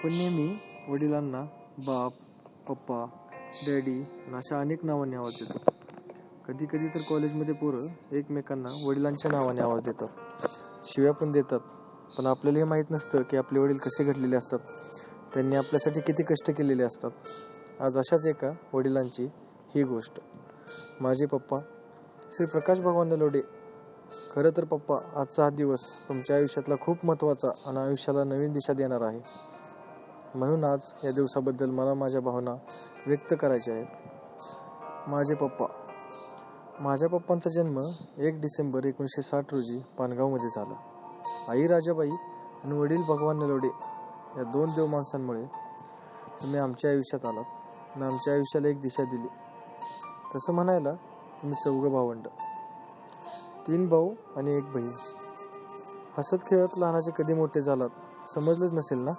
आपण नेहमी वडिलांना बाप पप्पा डॅडी अशा अनेक नावांनी आवाज देतो. कधी कधी तर कॉलेजमध्ये पोरं एकमेकांना वडिलांच्या नावाने आवाज देतात. शिव्या पण देतात. पण आपल्याला हे माहीत नसतं की आपले वडील कसे घडलेले असतात. त्यांनी आपल्यासाठी किती कष्ट केलेले असतात. आज अशाच एका वडिलांची ही गोष्ट. माझे पप्पा श्री प्रकाश भगवान नलोडे खरं तर पप्पा आजचा हा दिवस तुमच्या आयुष्यातला खूप महत्त्वाचा आणि आयुष्याला नवीन दिशा देणार आहे. म्हणून आज या दिवसाबद्दल मला माझ्या भावना व्यक्त करायच्या आहेत. माझे पप्पा. माझ्या पप्पांचा जन्म एक डिसेंबर एकोणीसशे साठ रोजी पानगावमध्ये झाला. आई राजाबाई आणि वडील भगवान नलोडे या दोन देव माणसांमुळे तुम्ही आमच्या आयुष्यात आलात. आणि आमच्या आयुष्याला एक दिशा दिली. तसं म्हणायला तुम्ही चौघं भावंड. तीन भाऊ आणि एक बहीण. हसत खेळत लहानाचे कधी मोठे झालात समजलंच नसेल ना?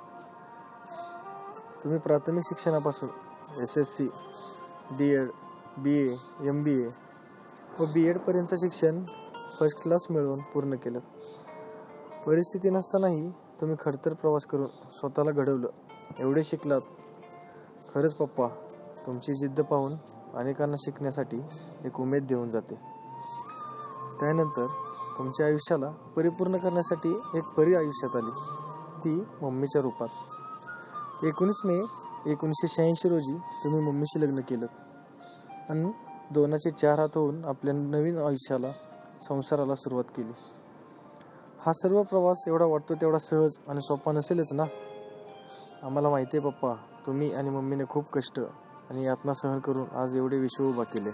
तुम्ही प्राथमिक शिक्षणापासून S S C D Ed B A M B A व बी एडपर्यंतचं शिक्षण फर्स्ट क्लास मिळवून पूर्ण केलं. परिस्थिती नसतानाही तुम्ही खडतर प्रवास करून स्वतःला घडवलं. एवढे शिकलात. खरंच पप्पा तुमची जिद्द पाहून अनेकांना शिकण्यासाठी एक उमेद देऊन जाते. त्यानंतर तुमच्या आयुष्याला परिपूर्ण करण्यासाठी एक परी आयुष्यात आली. ती मम्मीच्या रूपात. एकोणीस मे एकोणीसशे शहाऐंशी रोजी तुम्ही मम्मीशी लग्न केलं. आणि दोनाचे चार हात होऊन आपल्या नवीन आयुष्याला संसाराला सुरुवात केली. हा सर्व प्रवास एवढा वाटतो तेवढा सहज आणि सोपा नसेलच ना? आम्हाला माहिती आहे पप्पा तुम्ही आणि मम्मीने खूप कष्ट आणि यातना सहन करून आज एवढे विश्व उभा केले.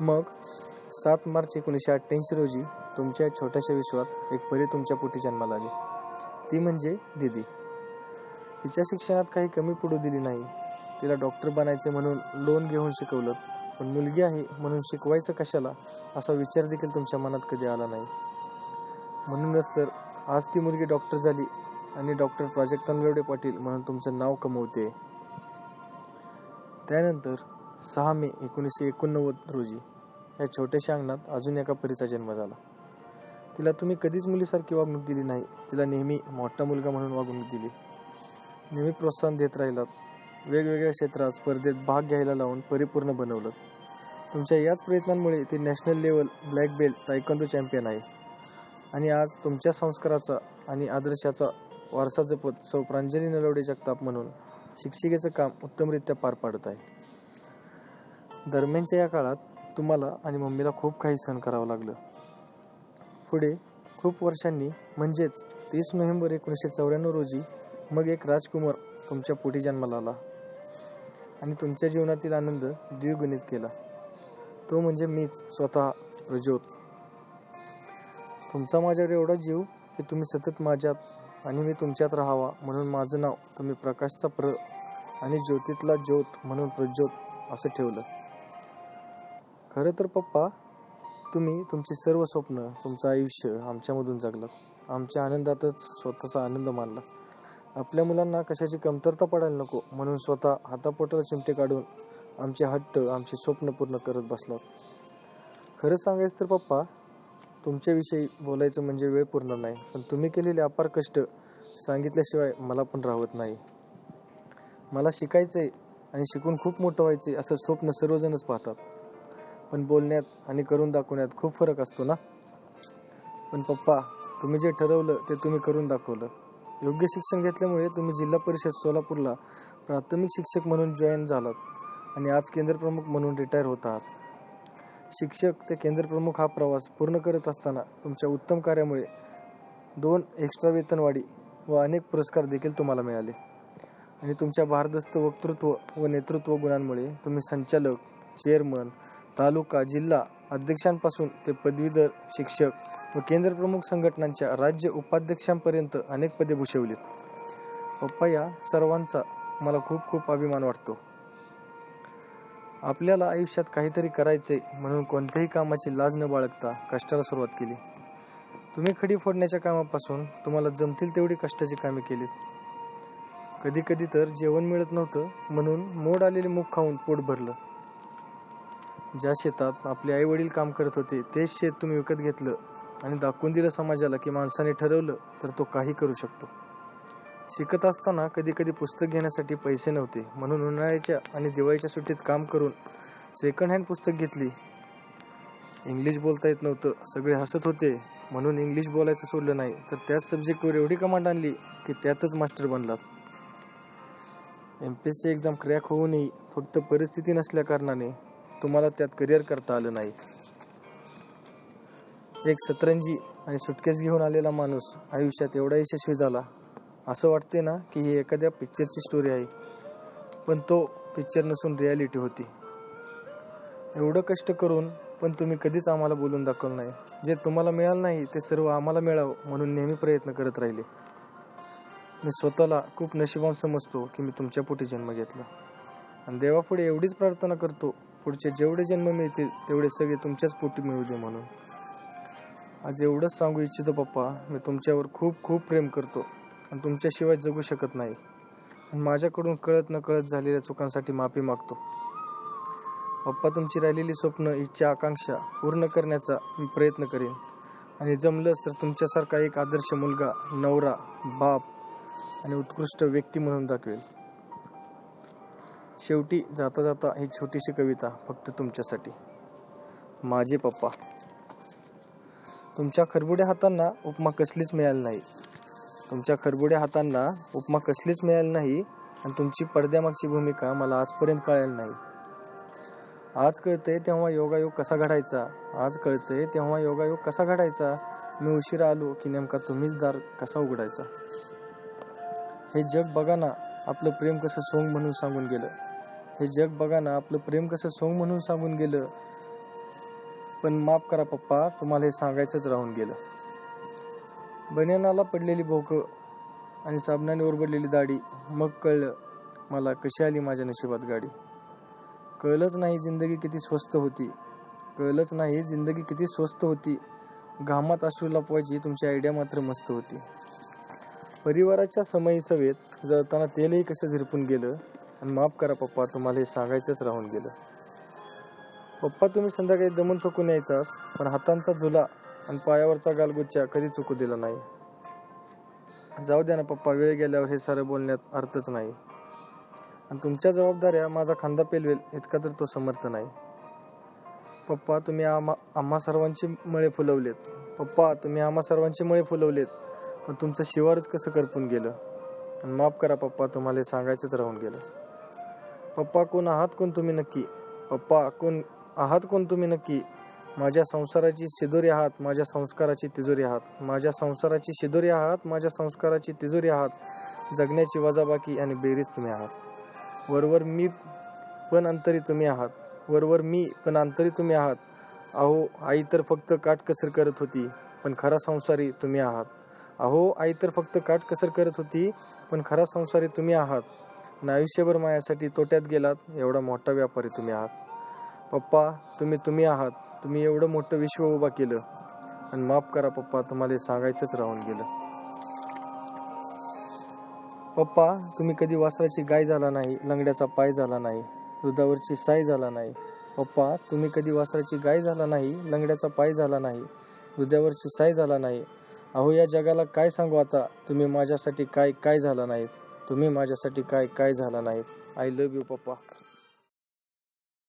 मग सात मार्च एकोणीसशे अठ्ठ्याऐंशी रोजी तुमच्या छोट्याशा विश्वात एक परी तुमच्या पोटी जन्माला आली. ती म्हणजे दिदी. तिच्या शिक्षणात काही कमी पडू दिली नाही. तिला डॉक्टर बनायचे म्हणून लोन घेऊन शिकवलं. पण मुलगी आहे म्हणून शिकवायचं कशाला? असा विचार देखील तुमच्या मनात कधी आला नाही. म्हणूनच तर आज ती मुलगी डॉक्टर झाली आणि डॉक्टर प्राजक्ता नलवडे पाटील म्हणून तुमचं नाव कमवते. त्यानंतर सहा मे एकोणीसशे एकोणनव्वद रोजी या छोट्याशा अंगणात अजून एका परीचा जन्म झाला. तिला तुम्ही कधीच मुलीसारखी वागणूक दिली नाही. तिला नेहमी मोठा मुलगा म्हणून वागणूक दिली. नेहमी प्रोत्साहन देत राहिलात वेगवेगळ्या क्षेत्रात स्पर्धेत भाग घ्यायला लावून परिपूर्ण बनवलं. तुमच्या याच प्रयत्नांमुळे ती national level black belt taekwondo champion आहे. आणि आज तुमच्या संस्काराचा आणि आदर्शाचा वारसा जपत सौ प्रांजली नलवडे जगताप म्हणून शिक्षिकेचं काम उत्तमरित्या पार पाडत आहे. दरम्यानच्या या काळात तुम्हाला आणि मम्मीला खूप काही सहन करावं लागलं. पुढे खूप वर्षांनी म्हणजेच तीस नोव्हेंबर एकोणीसशे चौऱ्याण्णव रोजी मग एक राजकुमार तुमच्या पोटी जन्माला आला. आणि तुमच्या जीवनातील आनंद द्विगुणित केला. तो म्हणजे मीच स्वतः प्रज्योत. तुमचा माझ्यावर एवढा जीव की तुम्ही सतत माझ्यात आणि मी तुमच्यात राहावा म्हणून माझं नाव तुम्ही प्रकाशचा प्र आणि ज्योतीतला ज्योत म्हणून प्रज्योत असं ठेवलं. खरं तर पप्पा तुम्ही तुमची सर्व स्वप्न तुमचं आयुष्य आमच्यामधून जगलात. आमच्या आनंदातच स्वतःचा आनंद मानला आपल्या मुलांना कशाची कमतरता पडायला नको म्हणून स्वतः हातापोटाला चिमटे काढून आमचे हट्ट आमचे स्वप्न पूर्ण करत बसलात. खरं सांगायचं तर पप्पा तुमच्याविषयी बोलायचं म्हणजे वेळ पूर्ण नाही. पण तुम्ही केलेले अपार कष्ट सांगितल्याशिवाय मला पण राहत नाही. मला शिकायचंय आणि शिकून खूप मोठं व्हायचंय असं स्वप्न सर्वजणच पाहतात. पण बोलण्यात आणि करून दाखवण्यात खूप फरक असतो ना? पण पप्पा तुम्ही जे ठरवलं ते तुम्ही करून दाखवलं. योग्य शिक्षण घेतल्यामुळे तुम्ही जिल्हा परिषद सोलापूरला प्राथमिक शिक्षक म्हणून जॉईन झालात आणि आज केंद्रप्रमुख म्हणून रिटायर होत आहात. शिक्षक ते केंद्रप्रमुख हा प्रवास पूर्ण करत असताना तुमच्या उत्तम कार्यामुळे दोन एक्स्ट्रा वेतनवाढी व अनेक पुरस्कार देखील तुम्हाला मिळाले. आणि तुमच्या भारदस्त वक्तृत्व व नेतृत्व गुणांमुळे तुम्ही संचालक चेअरमन तालुका जिल्हा अध्यक्षांपासून ते पदवीधर शिक्षक व केंद्र प्रमुख संघटनांच्या राज्य उपाध्यक्षांपर्यंत अनेक पदे भूषवलीत. पप्पा या सर्वांचा मला खूप खूप अभिमान वाटतो. आपल्याला आयुष्यात काहीतरी करायचे म्हणून कोणत्याही कामाची लाज न बाळगता कष्टाला सुरुवात केली. तुम्ही खडी फोडण्याच्या कामापासून तुम्हाला जमतील तेवढी कष्टाची कामे केलीत. कधी कधी तर जेवण मिळत नव्हतं म्हणून मोड आलेले मूग खाऊन पोट भरलं. ज्या शेतात आपले आई वडील काम करत होते तेच शेत तुम्ही विकत घेतलं आणि दाखवून दिलं समाजाला की माणसाने ठरवलं तर तो काही करू शकतो. शिकत असताना कधी कधी पुस्तक घेण्यासाठी पैसे नव्हते. म्हणून उन्हाळ्याच्या आणि दिवाळीच्या सुट्टीत काम करून सेकंड हँड पुस्तक घेतली. इंग्लिश बोलता येत नव्हतं. सगळे हसत होते. म्हणून इंग्लिश बोलायचं सोडलं नाही. तर त्याच सब्जेक्टवर एवढी कमांड आणली की त्यातच master बनलात. M P S C exam crack होऊनही फक्त परिस्थिती नसल्या कारणाने तुम्हाला त्यात करिअर करता आलं नाही. एक सतरंजी आणि सुटकेस घेऊन आलेला माणूस आयुष्यात एवढा यशस्वी झाला. असं वाटते ना की ही एखाद्या पिक्चरची स्टोरी आहे. पण तो पिक्चर नसून रियालिटी होती. एवढं कष्ट करून पण तुम्ही कधीच आम्हाला बोलून दाखवलं नाही. जे तुम्हाला मिळालं नाही ते सर्व आम्हाला मिळावं म्हणून नेहमी प्रयत्न करत राहिले. मी स्वतःला खूप नशिबान समजतो की मी तुमच्या पोटी जन्म घेतला. आणि देवापुढे एवढीच प्रार्थना करतो पुढचे जेवढे जन्म मिळतील तेवढे सगळे तुमच्याच पोटी मिळू दे म्हणून. आज एवढंच सांगू इच्छितो पप्पा मी तुमच्यावर खूप खूप प्रेम करतो आणि तुमच्याशिवाय जगू शकत नाही. माझ्याकडून कळत न कळत झालेल्या चुकांसाठी माफी मागतो. पप्पा तुमची राहिलेली स्वप्न इच्छा आकांक्षा पूर्ण करण्याचा मी प्रयत्न करेन. आणि जमलंच तर तुमच्यासारखा एक आदर्श मुलगा नवरा बाप आणि उत्कृष्ट व्यक्ती म्हणून दाखवेल शेवटी जाता जाता ही छोटीशी कविता फक्त तुमच्यासाठी. माझे पप्पा. तुमच्या खरबुड्या हातांना उपमा कसलीच मिळाली नाही. तुमच्या खरबुड्या हातांना उपमा कसलीच मिळाली नाही आणि तुमची पडद्यामागची भूमिका मला आजपर्यंत कळायला नाही. आज कळते तेव्हा योगायोग कसा घडायचा? आज कळते तेव्हा योगायोग कसा घडायचा? मी उशिरा आलो की नेमका तुम्हीच दार कसा उघडायचा? हे जग बघा ना आपलं प्रेम कसं सोंग म्हणून सांगून गेलं. हे जग बघा ना आपलं प्रेम कसं सोंग म्हणून सांगून गेलं. पण माफ करा पप्पा तुम्हाला हे सांगायचंच राहून गेलं. बनियानाला पडलेली भोक आणि साबणाने ओरबडलेली दाढी मग कळलं मला कशी आली माझ्या नशिबात गाडी. कळलंच नाही जिंदगी किती स्वस्त होती. कळलंच नाही जिंदगी किती स्वस्त होती. घामात अश्रू लपवायची तुमची आयडिया मात्र मस्त होती. परिवाराच्या समयी सवेत जळताना तेलही कसं झिरपून गेलं आणि माफ करा पप्पा तुम्हाला हे सांगायचंच राहून गेलं. पप्पा तुम्ही संध्याकाळी दमून थकून यायचास पण हातांचा झुला आणि पायावरचा गालगुच्छा कधी चुकू दिला नाही. जाऊ द्या ना पप्पा वेळ गेल्यावर हे सारं बोलण्यात अर्थच नाही. आणि तुमच्या जबाबदाऱ्या माझा खांदा पेलवेल इतका तर तो समर्थ नाही. पप्पा तुम्ही आम्हा आम्हा सर्वांची मळे फुलवलेत. पप्पा तुम्ही आम्हा सर्वांची मळे फुलवलेत. पण तुमचं शिवारच कसं करपून गेलं? आणि माफ करा पप्पा तुम्हाला सांगायचंच राहून गेलं. पप्पा कोण आहात कोण तुम्ही नक्की? पप्पा कोण आहात कोण तुम्ही नक्की? माझ्या संसाराची शिदोरी आहात माझ्या संस्काराची तिजोरी आहात. माझ्या संसाराची शिदोरी आहात माझ्या संस्काराची तिजोरी आहात. जगण्याची वजाबाकी आणि बेरीज तुम्ही आहात. वरवर मी पण अंतरी तुम्ही आहात. वरवर मी पण अंतरी तुम्ही आहात. अहो आई तर फक्त काटकसर करत होती पण खरा संसारी तुम्ही आहात. अहो आई तर फक्त काटकसर करत होती पण खरा संसारी तुम्ही आहात. आणि आयुष्यभर माझ्यासाठी तोट्यात गेलात एवढा मोठा व्यापारी तुम्ही आहात. पप्पा तुम्ही तुम्ही आहात. तुम्ही एवढं मोठं विश्व उभा केलं. आणि माफ करा पप्पा तुम्हाला सांगायचंच राहून गेलं. पप्पा तुम्ही कधी वासराची गाय झाला नाही लंगड्याचा पाय झाला नाही दुधावरची साय झाला नाही. पप्पा तुम्ही कधी वासराची गाय झाला नाही लंगड्याचा पाय झाला नाही दुधावरची साय झाला नाही. अहो या जगाला काय सांगू आता? तुम्ही माझ्यासाठी काय काय झाला नाहीत? तुम्ही माझ्यासाठी काय काय झाला नाहीत आय लव्ह यू पप्पा